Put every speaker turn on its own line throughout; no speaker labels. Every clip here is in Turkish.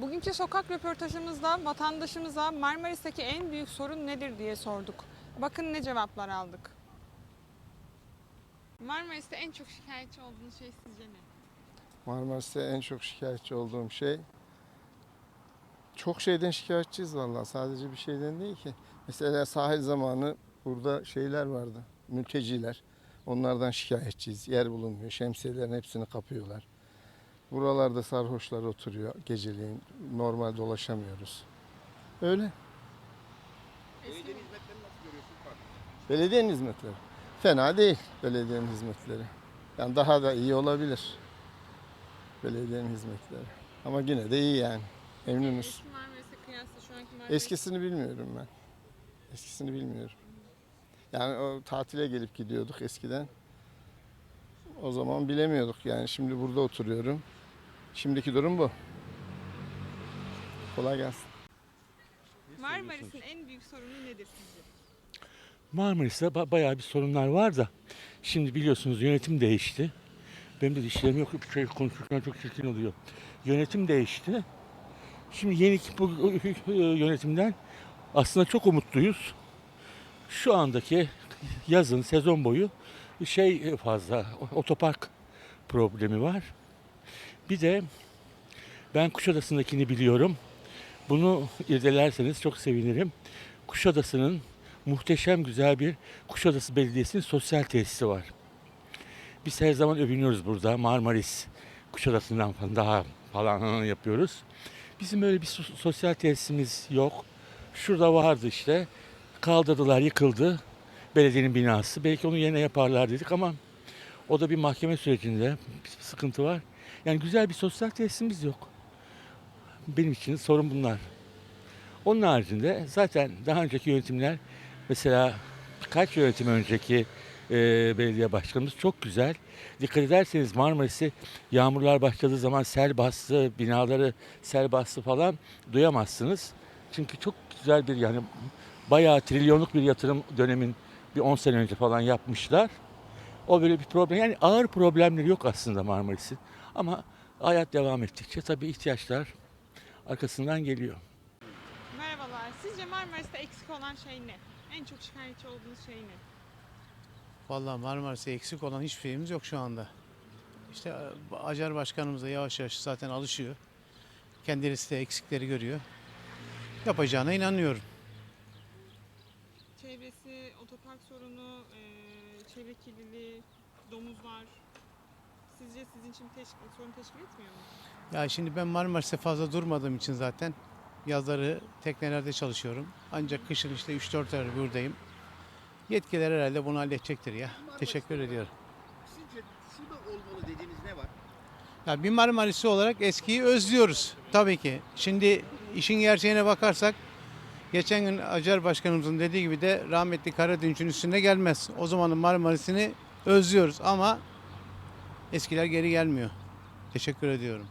Bugünkü sokak röportajımızda vatandaşımıza Marmaris'teki en büyük sorun nedir diye sorduk. Bakın ne cevaplar aldık. Marmaris'te en çok şikayetçi olduğunuz şey sizce ne?
Marmaris'te en çok şikayetçi olduğum şey çok şeyden şikayetçiyiz vallahi sadece bir şeyden değil ki. Mesela sahil zamanı burada şeyler vardı. Mülteciler. Onlardan şikayetçiyiz. Yer bulunmuyor. Şemsiyelerin hepsini kapıyorlar. Buralarda sarhoşlar oturuyor geceleyin. Normal dolaşamıyoruz. Öyle.
Belediyenin hizmetlerini nasıl görüyorsunuz? Bak.
Belediyenin hizmetleri. Fena değil belediyenin hizmetleri. Yani daha da iyi olabilir. Belediyenin hizmetleri. Ama yine de iyi yani. Memnunuz.
Eski Marmaris'e kıyasla şu anki Marmaris
Eskisini bilmiyorum ben. Eskisini bilmiyorum. Yani o tatile gelip gidiyorduk eskiden. O zaman bilemiyorduk yani. Şimdi burada oturuyorum. Şimdiki durum bu. Kolay gelsin.
Marmaris'in en büyük sorunu nedir sizce?
Marmaris'te ba- bayağı bir sorunlar var da şimdi biliyorsunuz yönetim değişti. Benim de dişlerim yok. Şey konuşurken çok çirkin oluyor. Yönetim değişti. Şimdi yeni bu yönetimden aslında çok umutluyuz. Şu andaki yazın sezon boyu şey fazla otopark problemi var. Bir de ben Kuşadası'ndakini biliyorum. Bunu irdelerseniz çok sevinirim. Kuşadası'nın muhteşem güzel bir Kuşadası Belediyesi'nin sosyal tesisi var. Biz her zaman övünüyoruz burada Marmaris Kuşadası'ndan falan daha falan yapıyoruz. Bizim öyle bir so- sosyal tesisimiz yok. Şurada vardı işte. Kaldırdılar, yıkıldı. Belediyenin binası. Belki onu yerine yaparlar dedik ama o da bir mahkeme sürecinde bir sıkıntı var. Yani güzel bir sosyal tesisimiz yok. Benim için sorun bunlar. Onun haricinde zaten daha önceki yönetimler mesela kaç yönetim önceki e, belediye başkanımız çok güzel. Dikkat ederseniz Marmaris'i yağmurlar başladığı zaman sel bastı, binaları sel bastı falan duyamazsınız. Çünkü çok güzel bir yani bayağı trilyonluk bir yatırım dönemin bir 10 sene önce falan yapmışlar. O böyle bir problem. Yani ağır problemleri yok aslında Marmaris'in. Ama hayat devam ettikçe tabii ihtiyaçlar arkasından geliyor.
Merhabalar. Sizce Marmaris'te eksik olan şey ne? En çok şikayetçi olduğunuz şey ne?
Vallahi Marmaris'e eksik olan hiçbir şeyimiz yok şu anda. İşte e, Acar Başkanımız da yavaş yavaş zaten alışıyor. Kendisi de eksikleri görüyor. Yapacağına inanıyorum.
Çevresi, otopark sorunu, e, çevre kirliliği, domuzlar. Sizce sizin için teşkil, sorun teşkil etmiyor mu?
Ya şimdi ben Marmaris'te fazla durmadığım için zaten yazları teknelerde çalışıyorum. Ancak kışın işte 3-4 ay buradayım. Yetkililer herhalde bunu halledecektir ya. Teşekkür ediyorum.
Sizce şurada olmalı dediğiniz ne var?
Ya bir Marmarisli olarak eskiyi özlüyoruz tabii ki. Şimdi işin gerçeğine bakarsak geçen gün Acar Başkanımızın dediği gibi de rahmetli Karadünç'ün üstüne gelmez. O zamanın Marmaris'ini özlüyoruz ama eskiler geri gelmiyor. Teşekkür ediyorum.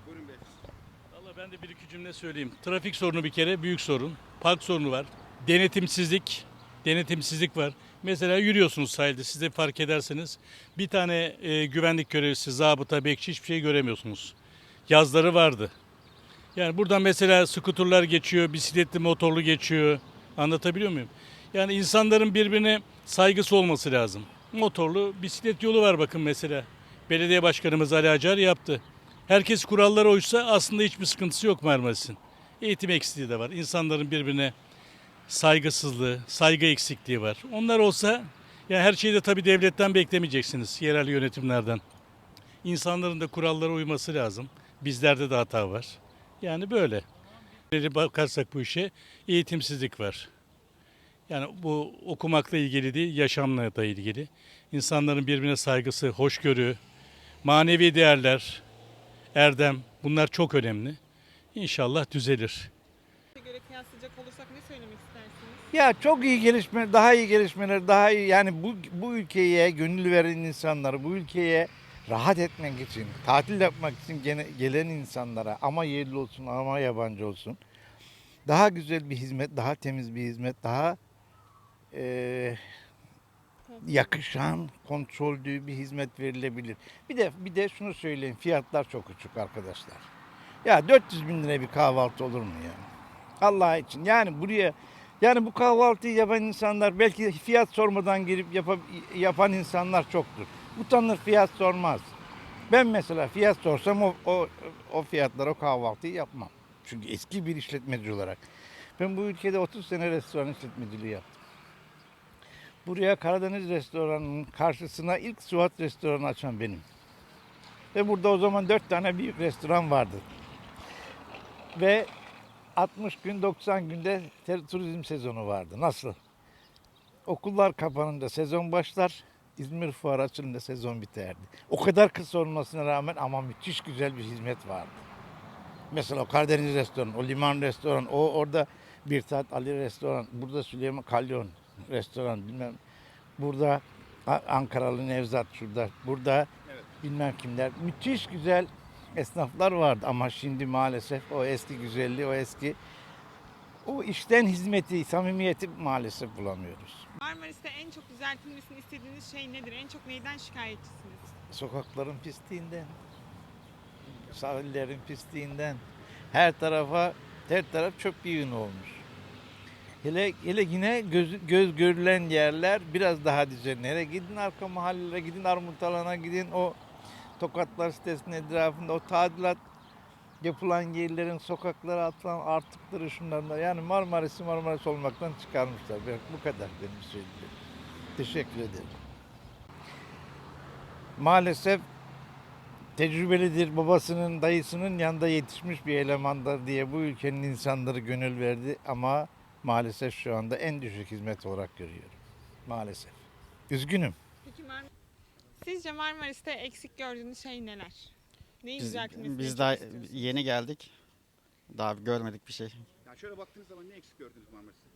Valla ben de bir iki cümle söyleyeyim. Trafik sorunu bir kere büyük sorun. Park sorunu var. Denetimsizlik, denetimsizlik var. Mesela yürüyorsunuz sahilde siz de fark ederseniz bir tane e, güvenlik görevlisi, zabıta, bekçi hiçbir şey göremiyorsunuz. Yazları vardı. Yani buradan mesela skuturlar geçiyor, bisikletli, motorlu geçiyor. Anlatabiliyor muyum? Yani insanların birbirine saygısı olması lazım. Motorlu bisiklet yolu var bakın mesela. Belediye başkanımız Ali Acar yaptı. Herkes kurallara uysa aslında hiçbir sıkıntısı yok Marmaris'in. Eğitim eksikliği de var. İnsanların birbirine saygısızlığı, saygı eksikliği var. Onlar olsa ya her şeyi de tabii devletten beklemeyeceksiniz, yerel yönetimlerden. İnsanların da kurallara uyması lazım. Bizlerde de hata var. Yani böyle. Bakarsak bu işe eğitimsizlik var. Yani bu okumakla ilgili değil, yaşamla da ilgili. İnsanların birbirine saygısı, hoşgörü, manevi değerler, erdem bunlar çok önemli. İnşallah düzelir.
göre kıyaslayacak olursak ne söylemek istersiniz?
Ya çok iyi gelişme, daha iyi gelişmeler, daha iyi yani bu bu ülkeye gönül veren insanlar, bu ülkeye rahat etmek için, tatil yapmak için gene, gelen insanlara ama yerli olsun ama yabancı olsun daha güzel bir hizmet, daha temiz bir hizmet, daha eee, yakışan, kontrollü bir hizmet verilebilir. Bir de bir de şunu söyleyeyim, fiyatlar çok uçuk arkadaşlar. Ya 400 bin liraya bir kahvaltı olur mu ya? Allah için. Yani buraya yani bu kahvaltıyı yapan insanlar belki fiyat sormadan girip yapa- yapan insanlar çoktur. Utanır fiyat sormaz. Ben mesela fiyat sorsam o, o, o fiyatlara o kahvaltıyı yapmam. Çünkü eski bir işletmeci olarak. Ben bu ülkede 30 sene restoran işletmeciliği yaptım. Buraya Karadeniz restoranının karşısına ilk Suat restoranı açan benim. Ve burada o zaman 4 tane büyük restoran vardı. Ve 60 gün 90 günde turizm sezonu vardı. Nasıl? Okullar kapanınca sezon başlar. İzmir Fuarı açılınca sezon biterdi. O kadar kısa olmasına rağmen ama müthiş güzel bir hizmet vardı. Mesela o Karadeniz restoran, o liman restoran, o orada bir saat Ali restoran, burada Süleyman Kalyon restoran bilmem. Burada Ankaralı Nevzat şurada, burada bilmem kimler. Müthiş güzel esnaflar vardı ama şimdi maalesef o eski güzelliği, o eski o işten hizmeti, samimiyeti maalesef bulamıyoruz.
Marmaris'te en çok düzeltilmesini istediğiniz şey nedir? En çok neyden şikayetçisiniz?
Sokakların pisliğinden, sahillerin pisliğinden, her tarafa, her taraf çöp yığını olmuş. Hele, hele yine göz, göz görülen yerler biraz daha düzenli. Hele gidin arka mahallelere, gidin Armutalan'a gidin o Tokatlar sitesinin etrafında o tadilat yapılan yerlerin sokaklara atılan artıkları şunlarla yani Marmaris'i Marmaris olmaktan çıkarmışlar. Bu kadar benim söyleyeceğim. Teşekkür ederim. Maalesef tecrübelidir, babasının, dayısının yanında yetişmiş bir elemandır diye bu ülkenin insanları gönül verdi ama maalesef şu anda en düşük hizmet olarak görüyorum. Maalesef. Üzgünüm.
Peki Mar Sizce Marmaris'te eksik gördüğünüz şey neler? Neyi
Biz,
düzeltilmesini
biz daha
istiyorsunuz?
yeni geldik. Daha görmedik bir şey.
Yani şöyle baktığınız zaman ne eksik gördünüz Marmaris'te?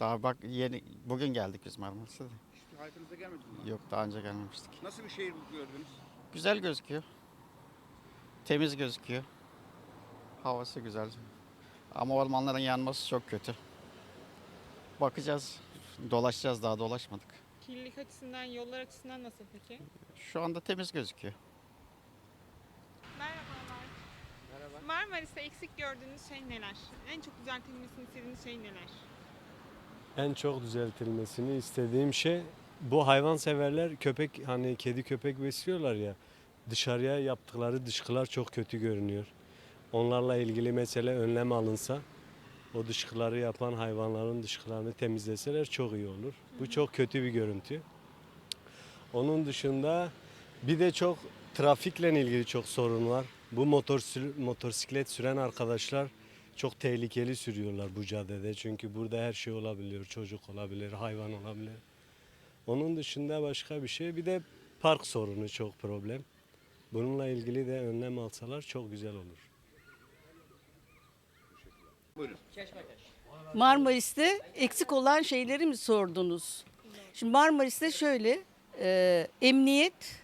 Daha bak yeni bugün geldik biz Marmaris'e de.
Hiç hayatınızda gelmedi mi?
Yok daha önce gelmemiştik.
Nasıl bir şehir gördünüz?
Güzel gözüküyor. Temiz gözüküyor. Havası güzel. Ama ormanların yanması çok kötü. Bakacağız. Dolaşacağız daha dolaşmadık.
Kirlilik açısından, yollar açısından nasıl peki?
Şu anda temiz gözüküyor.
Merhabalar. Marmaris'te eksik gördüğünüz şey neler? En çok düzeltilmesini istediğiniz şey neler?
En çok düzeltilmesini istediğim şey bu hayvanseverler köpek hani kedi köpek besliyorlar ya dışarıya yaptıkları dışkılar çok kötü görünüyor. Onlarla ilgili mesele önlem alınsa o dışkıları yapan hayvanların dışkılarını temizleseler çok iyi olur. Bu çok kötü bir görüntü. Onun dışında bir de çok trafikle ilgili çok sorun var. Bu motor motosiklet süren arkadaşlar çok tehlikeli sürüyorlar bu caddede. Çünkü burada her şey olabiliyor. Çocuk olabilir, hayvan olabilir. Onun dışında başka bir şey. Bir de park sorunu çok problem. Bununla ilgili de önlem alsalar çok güzel olur.
Marmaris'te eksik olan şeyleri mi sordunuz? Şimdi Marmaris'te şöyle, e, emniyet,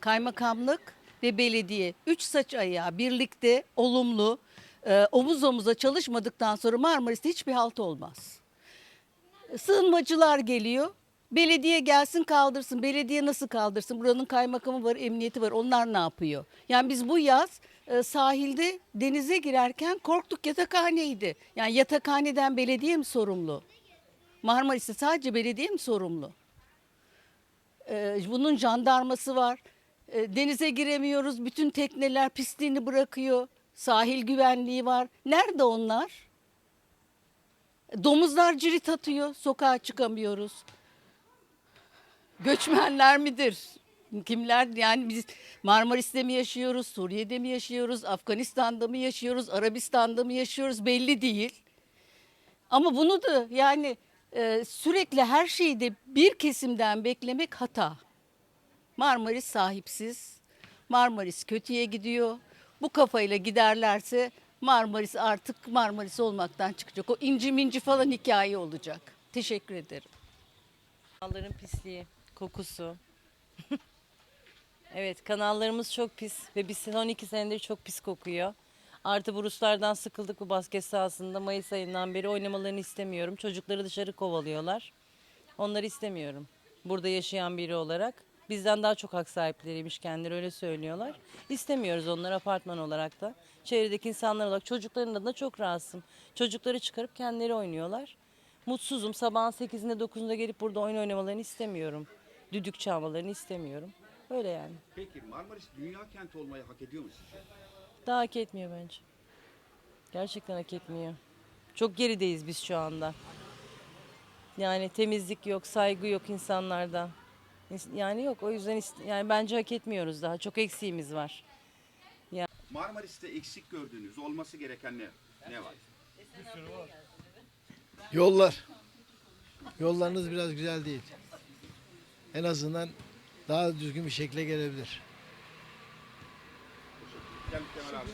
kaymakamlık ve belediye, üç saç ayağı birlikte olumlu, e, omuz omuza çalışmadıktan sonra Marmaris'te hiçbir halt olmaz. Sığınmacılar geliyor. Belediye gelsin kaldırsın. Belediye nasıl kaldırsın? Buranın kaymakamı var, emniyeti var. Onlar ne yapıyor? Yani biz bu yaz e, sahilde denize girerken korktuk yatakhaneydi. Yani yatakhaneden belediye mi sorumlu? Marmaris'te sadece belediye mi sorumlu? E, bunun jandarması var. E, denize giremiyoruz. Bütün tekneler pisliğini bırakıyor. Sahil güvenliği var. Nerede onlar? Domuzlar cirit atıyor. Sokağa çıkamıyoruz. Göçmenler midir? Kimler yani biz Marmaris'te mi yaşıyoruz, Suriye'de mi yaşıyoruz, Afganistan'da mı yaşıyoruz, Arabistan'da mı yaşıyoruz belli değil. Ama bunu da yani e, sürekli her şeyi de bir kesimden beklemek hata. Marmaris sahipsiz, Marmaris kötüye gidiyor. Bu kafayla giderlerse Marmaris artık Marmaris olmaktan çıkacak. O inci minci falan hikaye olacak. Teşekkür ederim.
Kanalların pisliği, kokusu. evet kanallarımız çok pis ve biz 12 senedir çok pis kokuyor. Artı bu Ruslardan sıkıldık bu basket sahasında. Mayıs ayından beri oynamalarını istemiyorum. Çocukları dışarı kovalıyorlar. Onları istemiyorum. Burada yaşayan biri olarak. Bizden daha çok hak sahipleriymiş kendileri öyle söylüyorlar. İstemiyoruz onları apartman olarak da. Çevredeki insanlar olarak çocukların da çok rahatsızım. Çocukları çıkarıp kendileri oynuyorlar. Mutsuzum. Sabahın 8'inde 9'unda gelip burada oyun oynamalarını istemiyorum. Düdük çalmalarını istemiyorum. Öyle yani.
Peki Marmaris dünya kenti olmayı hak ediyor mu sizce?
Daha hak etmiyor bence. Gerçekten hak etmiyor. Çok gerideyiz biz şu anda. Yani temizlik yok, saygı yok insanlarda. İns- Yani yok o yüzden yani bence hak etmiyoruz daha. Çok eksiğimiz var.
Marmaris'te eksik gördüğünüz, olması gereken ne? Ne var?
Yollar. Yollarınız biraz güzel değil. En azından daha düzgün bir şekle gelebilir.
Gel Kemal abi.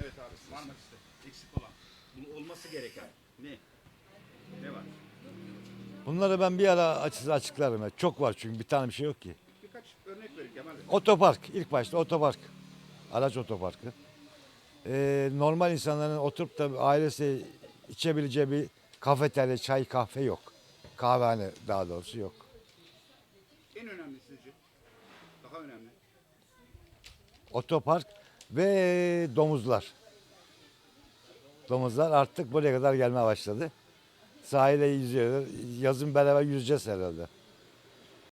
Evet abi Marmaris'te eksik olan, bunun olması gereken ne? Ne var?
Bunları ben bir ara açık açıklarım. ya. Çok var çünkü bir tane bir şey yok ki.
Birkaç örnek verin Kemal Bey.
Otopark ilk başta otopark. Araç otoparkı. Ee, normal insanların oturup da ailesi içebileceği bir kafeterya, çay, kahve yok. Kahvehane daha doğrusu yok.
En önemli sizce? Daha önemli.
Otopark ve domuzlar. Domuzlar artık buraya kadar gelmeye başladı. Sahile yüzüyorlar. Yazın beraber yüzeceğiz herhalde.